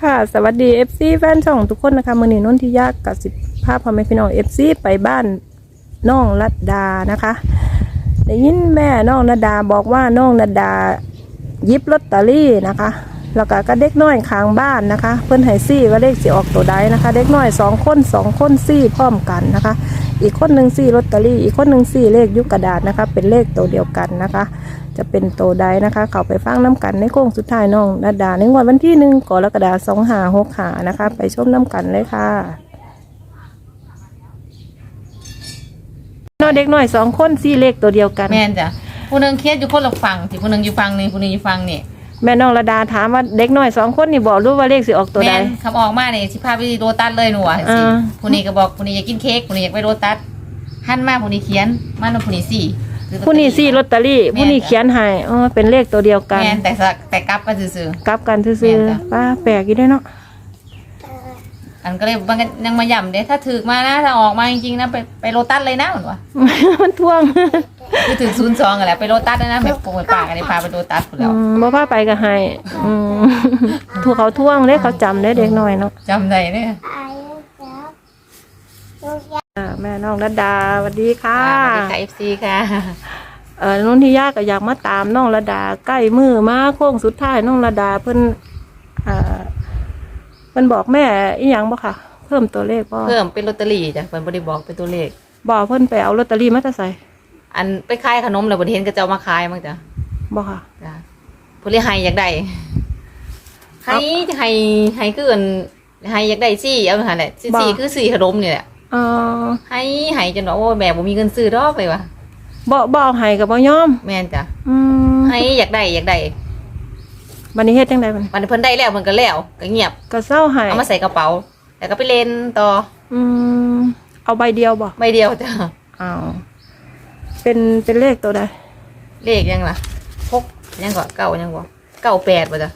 ค่ะ สวัสดี FC แฟนช่องทุกคนนะคะมือนีนนทิยากกับสิบภาพพ่อแม่พี่น้อง FC ไปบ้านน้องรัดดานะคะได้ยินแม่น้องรัดาบอกว่าน้องรัดายิบลอตเตอรี่นะคะ แล้วก็ก็เด็กน้อยข้างบ้านนะคะ เพิ่อนให้ซี่ว่าเลขสิออกตัวใดนะคะ เด็กน้อยสองคนสองคนซี่พร้อมกันนะคะ อีกคนหนึ่งซี่ลอตเตอรี่อีกคนหนึ่งซี่เลขยุกกระดาษนะคะ เป็นเลขตัวเดียวกันนะคะ จะเป็นตัวใดนะคะ เขาไปฟังน้ำกันในโค้งสุดท้ายน้องนาดาในงวดวันที่หนึ่งกรกฎาคมสองหาหกหานะคะ ไปชมน้ำกันเลยค่ะน้องเด็กหน่อยสองคนซี่เลขตัวเดียวกัน แม่นจ้ะผู้หนึงเครียดอยู่คนละฝั่งที่ผู้หนึงอยู่ฝั่งนี้ผู้หนึงอยู่ฝั่งนี่แม่น้องระดาถามว่าเด็กหน่อยสองคนนี่บอกรู้ว่าเลขสิออกตัวใด แม่นคำออกมาเนี่ยสิพาไปโรตัสเลยหนูอะสิอ่า ผู้นี้ก็บอกผู้นี้อยากกินเค้กผู้นี้อยากไปโรตัสหันมาผู้นี้เขียนมาโนผู้นี้สี่ ซื้อลอตเตอรี่ผู้นี้ซี่ลอตเตอรี่ ผู้นี้เขียนให้อ๋อเป็นเลขตัวเดียวกัน แม่นแต่สักแต่กลับมาซื่อ กลับกันซื่แม่อนจ้ะ ๆป้าแปลกอยู่เด้วยเนาะๆอันก็เลยบางกันยังมาย่ำเด้ถ้าถือมานะถ้าออกมาจริงๆนะไปไปโรตัสเลยนะเหมือนว่ามันท่วงคือถึงศูนย์สองกันแหละไปโรตัสเลยนะแบบปงปากกันเลยพาไปโรตัสหมดแล้วอืมบ่พาไปก็ให้อืมถูกเขาท่วงเด้เขาจำได้เด็กหน่อยเนาะ จำได้เนี่ยอ่า แม่น้องระดาสวัสดีค่ะสวัสดีค่ะเอฟซีค่ะเออนุ่นที่ยากก็อยากมาตามน้องระดาใกล้มือมาโค้งสุดท้ายน้องระดาเพิ่นอ่าเพิ่นบอกแม่อีหยังบ่ค่ะ เพิ่มตัวเลขบ่เพิ่มเป็นลอตเตอรี่จ้ะเป็นบริบอกเป็นตัวเลขบอกเพิ่นไปเอาลอตเตอรี่มาแต่ใส่อันไปขายขนมเลยบนเห็นก็จะเอามาขายมั้งจ้ะบ่ค่ะจ้ะผู้เลี้ยงไห้อยากได้ไห้ไห้ไห้คืออันไห้อยากได้ซี่เอาหาแหละซี่บ่ซี่คือซี่ขนมนี่แหละ เออไห้ไห้จนว่าโอ้ยแม่บ่มีเงินซื้อดอกเลยวะบ่บ่เอาให้ก็บ่ยอมแม่นจ้ะอืมไห้อยากได้อยากได้บัดนี้เฮ็ดจังไดบัดนี้มันเพิ่นได้แล้วเพิ่นก็แล้วก็เงียบก็เศร้าให้เอามาใส่กระเป๋าแล้วก็ไปเล่นต่ออืมเอาใบเดียวบ่ใบเดียวจ้ะเอาเป็นเป็นเลขตัวใดเลขยังล่ะพกยังก่อเก้ายังก่อเก้าแปดป่ะจ้ะ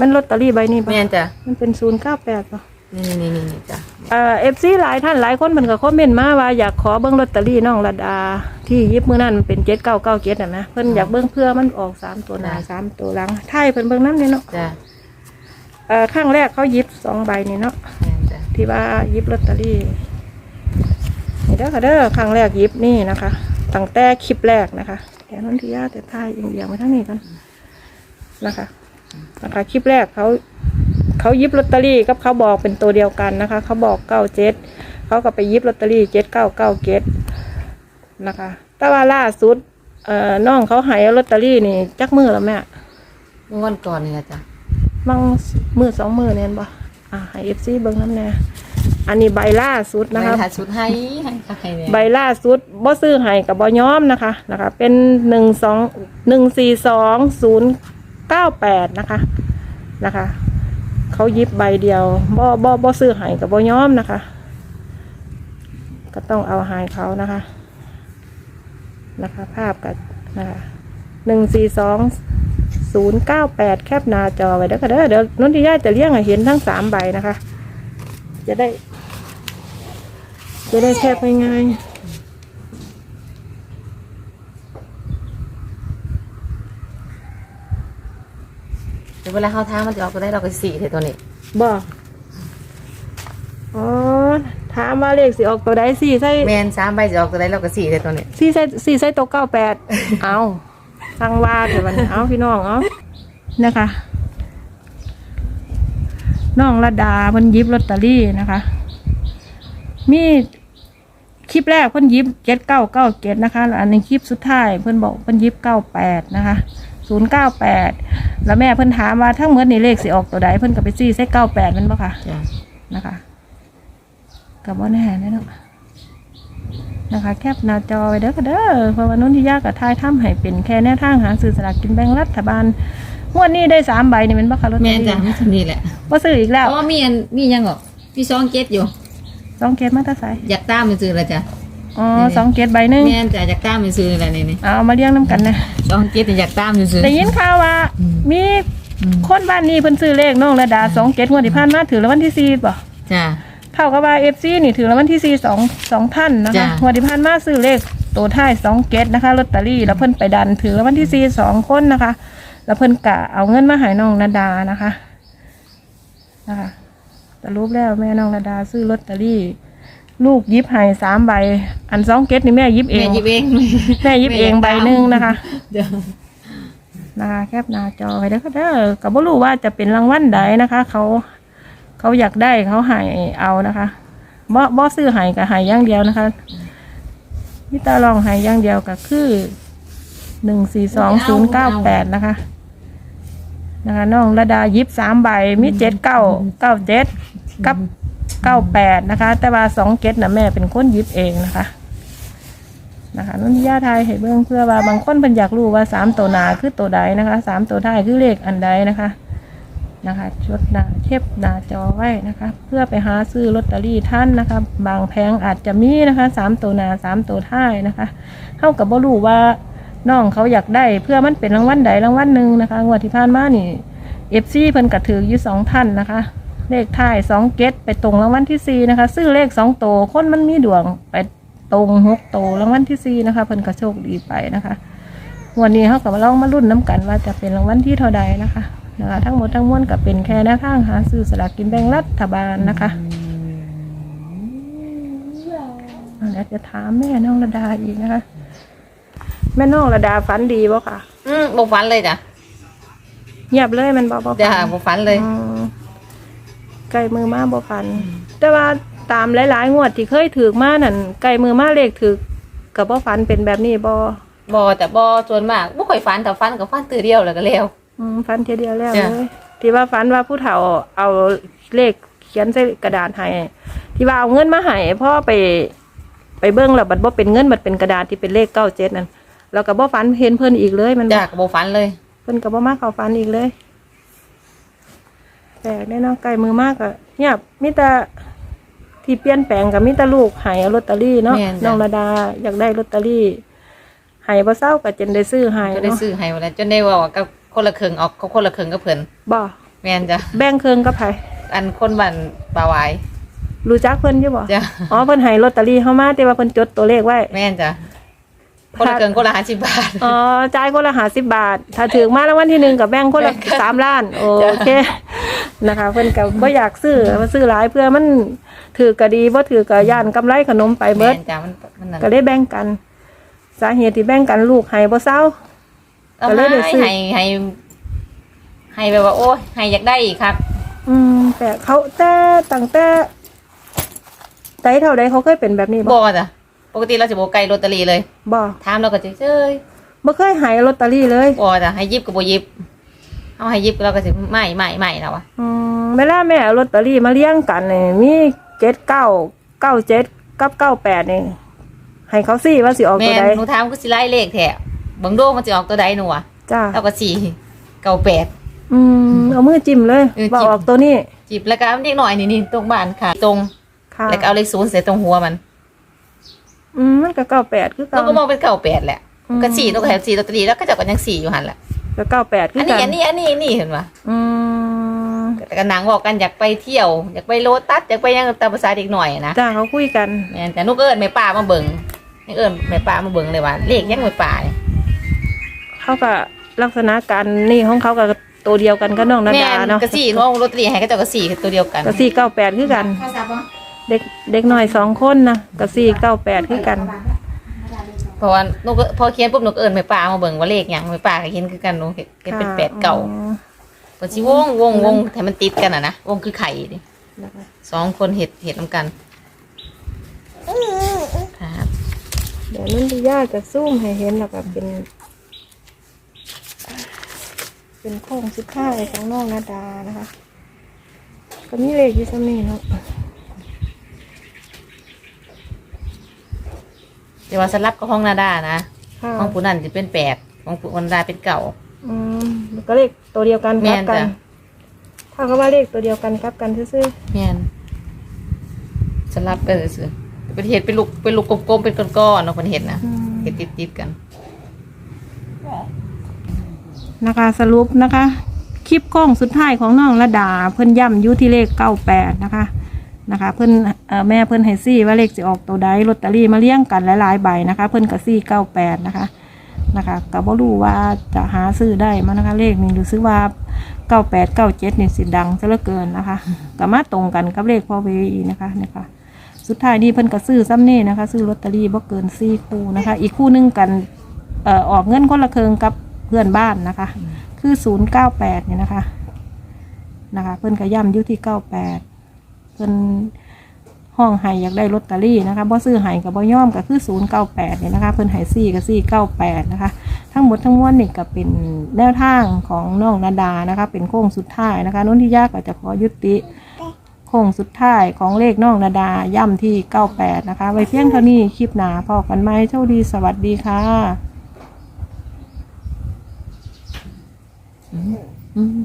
มันลอตเตอรี่ใบนี้บ่แม่นจ้ะมันเป็น098บ่ นี่นี่นี่นี่จ้ะเอ่อฟซีหลายท่านหลายคนมันก็คอมเมนต์มาว่าอยากขอเบิ้งลอตเตอรี่น้องระดา ที่ยิบมือนั่นมันเป็นเจ็ดเก้าเก้าเจ็ดนะนะเพิ่นอยากเบิ้งเพื่อมันออกสามตัวหน้าสามตัวหลังไทยเพิ่นเบิ้งนั่นเลยเนาะจ้ะเอ่อข้างแรกเขายิบสองใบนี่เนาะแม่นจ้ะที่ว่ายิบลอตเตอรี่นี่เด้อค่ะเด้อครั้งแรกยิบนี่นะคะตั้งแต่คลิปแรกนะคะแต่นนทิยาแต่ท้ายอีกอย่างมาทั้งนี้กันนะคะนะคะคลิปแรกเขา เขายิบลอตเตอรี่กับเขาบอกเป็นตัวเดียวกันนะคะ เขาบอกเก้าเจ็ดเขาก็ไปยิบลอตเตอรี่เจ็ดเก้าเก้าเจ็ดนะคะ แต่ว่าล่าสุดเอ่อน้องเขาใหายลอตเตอรี่นี่จักมือแล้วแม่เมื่อวันก่อนนี่นะจ้ะมั่งมือสองมือเนี่ยบ่อ่าให้เอฟซีเบิ้งน้ำแน่อันนี้ใบล่าสุดนะนะคะคะชุดให้ให้ให้เนี่ยใบล่าสุดบ่ซื้อให้กับบ่ย้อมนะคะนะคะ เป็นหนึ่งสองหนึ่งสี่สองศูนย์เก้าแปดนะคะนะคะ เขายิบใบเดียวบ่บ่บ่ซื้อให้กับบ่ย้อมนะคะ ก็ต้องเอาให้เขานะคะ นะคะ ภาพกับนะคะหนึ่งสี่สองศูนย์เก้าแปดแคปหน้าจอไว้เด้อค่ะเด้อเดี๋ยวนนทิยาจะเลี้ยงให้เห็นทั้งสามใบนะคะ จะได้ จะได้แคบง่ายๆ เดี๋ยวเวลาเขาท้ามันจะออกตัวได้เราก็สี่เท่าตัวนี้บอกอ๋อถามว่าเลขสิออกตัวใดสี่ใส่แมนสามใบจะออกตัวได้เราก็สี่เท่าตัวนี้สี่ใส่สี่ใส่ตัวเก้าแปดเอาสั่งว่าเถอะวันนี้เอาพี่น้องเอานะคะน้องระดาเพิ่นหยิบลอตเตอรี่นะคะ มีคลิปแรกเพิ่นหยิบเจ็ดเก้าเก้าเจ็ดนะคะแล้วอันนี้คลิปสุดท้ายเพิ่นบอกเพิ่นหยิบเก้าแปดนะคะศูนย์เก้าแปด แล้วแม่เพิ่นถามว่าทั้งหมดนี่เลขสิออกตัวใดเพิ่นก็ไปซี่ใส่เก้าแปดมันบ่ค่ะจ้ะนะคะกับว่าแน่แน่เนาะนะคะ แคปหน้าจอไว้เด้อค่ะเด้อเพราะว่านุ่นที่ยากกับทายถ้ำให้เป็นแค่แนวทางหาซื้อสลากกินแบ่งรัฐบาลงวดนี้ได้สามใบนี่เป็นบัคคาร์ลอตแมเตอนรี่จ้ะไม่ทำนี่แหละว่าซื้ออีกแล้วอ๋อมีอันมียังเหรอมีสองเกตอยู่สองเกตมาตาใสอยากตามมันซื้อละจ้ะ อ๋อนี่สองเกตใบหนึ่งแมนจ้ะอยากตามมันซื้ออะไรนี่นี่เอามาเลี้ยงน้ำกันนะสองเกตอยากตามมันซื้อได้ยินข่าวว่าอืมมีคนบ้านนี้เพิ่นซื้อเลขน้องระดาสองเกตงวดที่ผ่านมาถือรางวัลที่สี่ป่ะจ้ะเท่ากับว่าเอฟซีนี่ถือรางวัลที่สี่สองสองท่านนะคะจ้ะงวดที่ผ่านมาซื้อเลขตัวท้ายสองเกตนะคะลอตเตอรี่แล้วเพิ่นไปดันถือรางวัลที่สี่สองคนนะคะ แล้วเพิ่นกะเอาเงินมาใหายน้องนาดานะคะนะคะสรุปแล้วแม่น้องระดาซื้อลอตเตอรี่ ลูกหยิบให้สามใบ อันสองเกตนี่แม่หยิบเอแม่ง หยิบเองแม่หยิบเองใบหนึ่งนะคะ เดี๋ยวนะคะแคบหน้าจอไว้แล้วก็เด้อก็บ่รู้ว่าจะเป็นรางวัลใดนะคะ เขาเขาอยากได้เขาให้เอานะคะบ่บ่ซื้อให้ก็ให้อย่างเดียวนะคะมิตาลองให้อย่างเดียวก็คือหนึ่งสี่สองศูนย์เก้าแปดนะคะ นะคะน้องระดายิบสามใบมีเจ็ดเก้าเก้าเจ็ดกับ เก้าแปดนะคะ แต่ว่าสองเจ็ดนะแม่เป็นคนยิบเองนะคะ นะคะนุ่นย่าไทยให้เบื้องเพื่อว่าบางคนเพิ่นอยากรู้ว่าสามตัวหนาคือตัวใดนะคะสามตัวท้ายคือเลขอันใดนะคะนะคะชดหนาเทปหนาจอไว้นะคะ เพื่อไปหาซื้อลอตเตอรี่ท่านนะคะ บางแผงอาจจะมีนะคะสามตัวหนาสามตัวท้ายนะคะเท่ากับบ่รู้ว่าน้องเขาอยากได้เพื่อมันเป็นรางวัลใดรางวัลหนึ่งนะคะงวดที่ผ่านมานี่เอฟซีเพิ่นกระถืออยู่สองท่านนะคะ เลขท้ายสองเกตไปตรงรางวัลที่สี่นะคะ ซื้อเลขสองตัวคนมันมีดวงไปตรงหกโตวรางวัลที่สี่นะคะเพิ่นก็โชคดีไปนะคะวันนี้เขากับมาลองมารุ่นน้ำกันว่าจะเป็นรางวัลที่เท่าใดนะคะนะคะทั้งหมดทั้งมวลก็เป็นแค่แนวทางหาซื้อสลากกินแบ่งรัฐบาลนะคะอะแล้วจะถามแม่น้องระดาอีกนะคะ แม่น้องระดาฝันดีบ่ค่ะ อืมบ่ฝันเลยจ้ะเงียบเลยมันบ่บ่จ้ะฝันบ่ฝันเลย อืม ไก่มือมาบ่ฝัน แต่ว่าตามหลายๆงวดที่เคยถือมานั่นไก่มือมาเลขถือกับบ่ฝันเป็นแบบนี้บ่บ่แต่บ่ส่วนมากบ่ค่อยฝันแต่ฝันก็ฝันตื่อเดียวแล้วก็แล้ว อืมฟันเทียเดียวแล้วจ้ะ เลยที่ว่าฟันว่าผู้เฒ่าเอาเลขเขียนใส่กระดาษให้ที่ว่าเอาเงินมาให้พ่อไป ไปเบิ้งแล้วบัดบ่เป็นเงินบัดเป็นกระดาษที่เป็นเลขเก้าเจ็ดนั่นแล้วก็บ่ฟันเห็นเพิ่นอีกเลยมันจ้ะก็บ่ฝันเลย เพิ่นก็บ่มาเข้าฟันอีกเลยแป ลกได้เนาะไกลมือมากอะเงียบมีแต่ที่เปลี่ยนแปลงกับมีแต่ลูกให้เอาลอตเตอรี่เนาะแม่นจ้ะ น้องระดาอยากได้ลอตเตอรี่ให้บ่เศร้าก็จนได้ซื้อให้ก็ได้เนาะซื้อให้ว่าแล้วจนได้ว่ากับคนละครึ่งออกคนละครึ่งกับเพิ่นบ่แม่นจ้ะแบ่งเครื่องกับไผอันคนบ้านปลาหวายรู้จักเพิ่นอยู่บ่จ้ะอ๋อเพิ่นให้ลอตเตอรี่เข้ามาแต่ว่าเพิ่นจดตัวเลขไว้ แม่นจ้ะคนละครึ่งคนละ50บาท อ๋อจ่ายคนละ50บาท ถ้าถึงมารางวัลที่หนึ่งกับแบ่งคนละแบ่งกันสามล้าน โอจ้ะเค นะคะ เพิ่นก็บ่อยากซื้อมาซื้อหลายเพื่อมันถือก็ดีบ่ถือก็ย่านกำไรขนมไปเบิแม่ดนจ้ะมันมันนั่นก็เลยแบ่งกัน สาเหตุที่แบ่งกันลูกให้บ่เศร้าเอาก็เลยได้ให้ซื้อ ให้ให้ให้แบบว่า โอ้ยให้อยากได้อีกครับอืม แต่เขาแต่ตั้งแต่ไตเท่าใดเขาเคยเป็นแบบนี้บ่บ่จ้ะปกติเราจะบ่ไกลลอตเตอรี่เลยบ่ถามเราก็จะเอ้ยบ่เคยให้ลอตเตอรี่เลย บ่จ้ะให้หยิบก็บ่หยิบ เอาให้หยิบเราก็สิไม่ไม่ไม่แล้วอะอืมเวลาแม่เอาลอตเตอรี่มาเลี้ยงกันนี่มีเจ็ดเก้าเก้าเจ็ดกับเก้าแปดนี่ให้เขาซี่ว่าสิออกแม่ตัวนใดหนูถามก็สิไล่เลขแท้เบิ่งโดมันสิออกตัวใดหนูอะจ้าเราก็สี่เก้าแปด อืมเอามือจิ้มเลยเออว่าจิ้มออกตัวนี้จิบแล้วก็เด็กหน่อยนี่นี่ตรงบ้านค่ะ ตรงค่ะแล้วก็เอาเลขศูนย์ใส่ตรงหัวมันอืมมันก็เก้าแปดคือเราเก่าก็มองเป็นเก้าแปดแหละอืม ก็สี่ตัวก็แถมสี่ลอตเตอรี่แล้วก็เจะก็ยังสี่อยู่หันแหละ ก็เก้าแปดคือัอนกันี้นอันนี้อันนี้อันนี้เห็นปะอืมแต่ก็นางบอกกันอยากไปเที่ยว อยากไปโลตัสอยากไปยังตามภาษาเด็กหน่อยนะจ้าเขาคุยกันแม่นแต่นุกเอิญแม่ป้ามาเบิ่งนุกเอิญแม่ป้ามาเบิ่งเลยว่าเลขยังแม่ป้าเนี่ยเขาก็ลักษณะการนี่ของเขากับตัวเดียวกันก็น้องนาแม่ดานเนาะกระสี่น้องลอตเตอรี่ให้ก็เจ้ากระสี่ตัวเดียวกัน ก็สี่เก้าแปดคือกันเด็กเด็กหน่อยสองคนนะก็สี่เก้าแปดคือกัน เพราะว่านุกพอเขียนปุ๊บนุกเอิญแม่ป้ามาเบิ่งว่าเลขหยังแม่ป้าก็เห็นคือกันนุกเห็นเป็นแปดเก่าอ๋อเปิดสิวงวงวงแต่มันติดกันอะนะวงคือไข่ดินะคะสองคนเห็ดเห็ดน้ำกันครับเดี๋ยวนุ่นที่ย่าจะซูมให้เห็นแล้วก็เป็น เป็นโค้งสุดท้ายของน้องนาดานะคะ ก็มีเลขอยู่ซ้ำนี่เนาะ เดี๋ยวว่าสลับกับห้องนาดานะค่ะห้องผู้นั้นจะเป็นแปดห้องผู้นาดาเป็นเก่า อืมแล้วก็เลขตัวเดียวกันแม่ครับนกันจ้ะถ้าก็ว่าเลขตัวเดียวกันครับกันซื่อแม่นสลับไปเลยสิเป็นเห็ดเป็นลูกเป็นลูกกลมๆเป็นก้อนๆเนาะเป็นเห็ดนะๆอืม เห็ดติดๆกัน นะคะสรุปนะคะ คลิปโค้งสุดท้ายของน้องระดาเพิ่นย่ำอยุที่เลขเก้าแปดนะคะ นะคะ เพิ่อ่อแม่เพิ่อนให้ซี่ว่าเลขสิออกตัวใดลอตเตอรี่มาเลี้ยงกันหลายๆใบนะคะ เพิ่อนก็ซี่เก้าแปดนะคะนะคะก็บ่รู้ว่าจะหาซื้อได้มั้ยนะคะ เลขนี้รู้สึกว่าเก้าแปดเก้าเจ็ดนี่สิดังซะเหลือเกินนะคะก็มาตรงกันกับเลขพ่อเวอีนะคะเนี่ยค่ะสุดท้ายนี่เพิ่นก็ซื้อซ้ำนี่นะคะ ซื้อลอตเตอรี่บ่เกินสี่คู่นะคะ อีกคู่หนึงกันเอ่อออกเงินคนละเคิงกับเพื่อนบ้านนะคะ คือศูนย์เก้าแปดเนี่ยนะคะนะคะ เพิ่นก็ย่ำยู่ที่เก้าแปด เพิ่นห้องไห้อยากได้ลอตเตอรี่นะคะบ่ซื้อไห้กับบ่ย่อมก็คือศูนย์เก้าแปดเนี่ยนะคะเพิ่นไห้สี่กับสี่เก้าแปดนะคะ ทั้งหมดทั้งมวลนี่ก็เป็นแนวทางของน้องนาดานะคะ เป็นโค้งสุดท้ายนะคะนนทิยากก็จะขอยุติโค้งสุดท้ายของเลขน้องนาดาย่ำที่ 98 นะคะ ไว้เพียงเท่านี้คลิปหนาพอกันไหมโชคดีสวัสดีค่ะอืม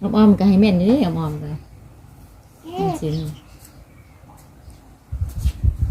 อ้อมๆก็ให้แม่นอยู่ออ้อมๆก็ จังซี่